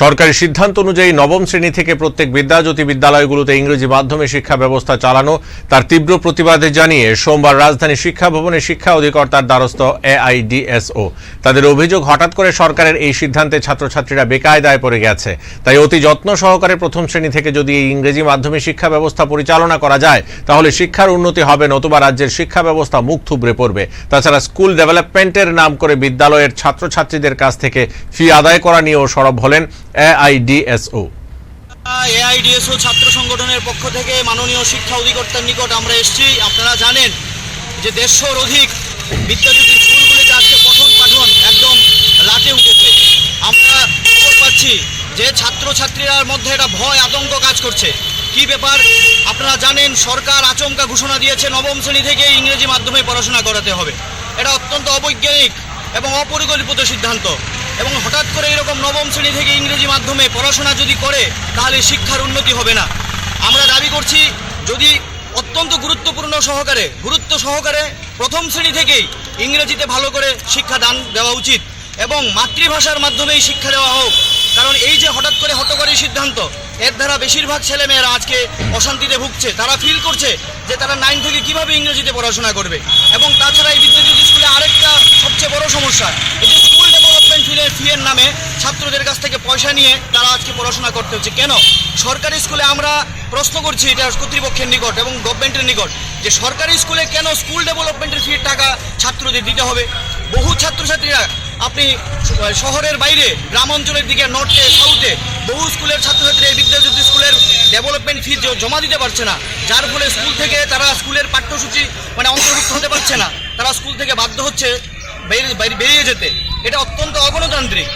সরকারি সিদ্ধান্ত অনুযায়ী নবম শ্রেণি থেকে প্রত্যেক বিদ্যাজ্যোতি বিদ্যালয়গুলোতে ইংরেজি মাধ্যমে শিক্ষা ব্যবস্থা চালানো তার তীব্র প্রতিবাদে জানিয়ে সোমবার রাজধানী শিক্ষা ভবনে শিক্ষা অধিকর্তার দ্বারস্থ এআইডিএসও। তাদের অভিযোগ হঠাৎ করে সরকারের এই সিদ্ধান্তে ছাত্রছাত্রীরা বেকায়দায় পড়ে গেছে। তাই অতি যত্ন সহকারে প্রথম শ্রেণি থেকে যদি এই ইংরেজি মাধ্যমে শিক্ষা ব্যবস্থা পরিচালনা করা যায়, তাহলে শিক্ষার উন্নতি হবে, নতুবা রাজ্যের শিক্ষা ব্যবস্থা মুখ থুবড়ে পড়বে। তাছাড়া স্কুল ডেভেলপমেন্টের নাম করে বিদ্যালয়ের ছাত্রছাত্রীদের কাছ থেকে ফি আদায় করা নিয়েও সরব হলেন এআইডিএসও। এআইডিএসও ছাত্র সংগঠনের পক্ষ থেকে মাননীয় শিক্ষা অধিকর্তার নিকট আমরা এসেছি। আপনারা জানেন যে দেড়শোর অধিক বিদ্যাজ্যোতি স্কুলগুলিতে আজকে পঠন পাঠন একদম লাটে উঠেছে। আমরা খবর পাচ্ছি যে ছাত্রছাত্রীরার মধ্যে একটা ভয়, আতঙ্ক কাজ করছে। কি ব্যাপার? আপনারা জানেন সরকার আচমকা ঘোষণা দিয়েছে, নবম শ্রেণি থেকে ইংরেজি মাধ্যমে পড়াশোনা করাতে হবে। এটা অত্যন্ত অবৈজ্ঞানিক এবং অপরিকল্পিত সিদ্ধান্ত। এবং হঠাৎ করে এরকম নবম শ্রেণি থেকে ইংরেজি মাধ্যমে পড়াশোনা যদি করে, তাহলে শিক্ষার উন্নতি হবে না। আমরা দাবি করছি, যদি অত্যন্ত গুরুত্বপূর্ণ সহকারে, গুরুত্ব সহকারে প্রথম শ্রেণি থেকেই ইংরেজিতে ভালো করে শিক্ষা দান দেওয়া উচিত এবং মাতৃভাষার মাধ্যমেই শিক্ষা দেওয়া হোক। কারণ এই যে হঠাৎ করে হটকারী সিদ্ধান্ত, এর দ্বারা বেশিরভাগ ছেলেমেয়েরা আজকে অশান্তিতে ভুগছে। তারা ফিল করছে যে তারা নাইন থেকে কীভাবে ইংরেজিতে পড়াশোনা করবে। এবং তাছাড়া এই বিদ্যাজ্যোতি স্কুলে আরেকটা সবচেয়ে বড় সমস্যা এই যে স্কুল ডেভেলপমেন্ট নামে ছাত্রদের কাছ থেকে পয়সা নিয়ে তারা আজকে পড়াশোনা করতে হচ্ছে। কেন? সরকারি স্কুলে আমরা প্রশ্ন করছি এটা কর্তৃপক্ষের নিকট এবং গভর্নমেন্টের নিকট যে সরকারি স্কুলে কেন স্কুল ডেভেলপমেন্টের ফির টাকা ছাত্রদের দিতে হবে? বহু ছাত্রছাত্রীরা আপনি শহরের বাইরে, গ্রাম অঞ্চলের দিকে নর্থে সাউথে বহু স্কুলের ছাত্রছাত্রী এই বিদ্যাজ্যোতি স্কুলের ডেভেলপমেন্ট ফি জমা দিতে পারছে না, যার ফলে স্কুল থেকে তারা স্কুলের পাঠ্যসূচি মানে অন্তর্ভুক্ত হতে পারছে না, তারা স্কুল থেকে বাধ্য হচ্ছে বেরিয়ে যেতে। এটা অত্যন্ত অগণতান্ত্রিক।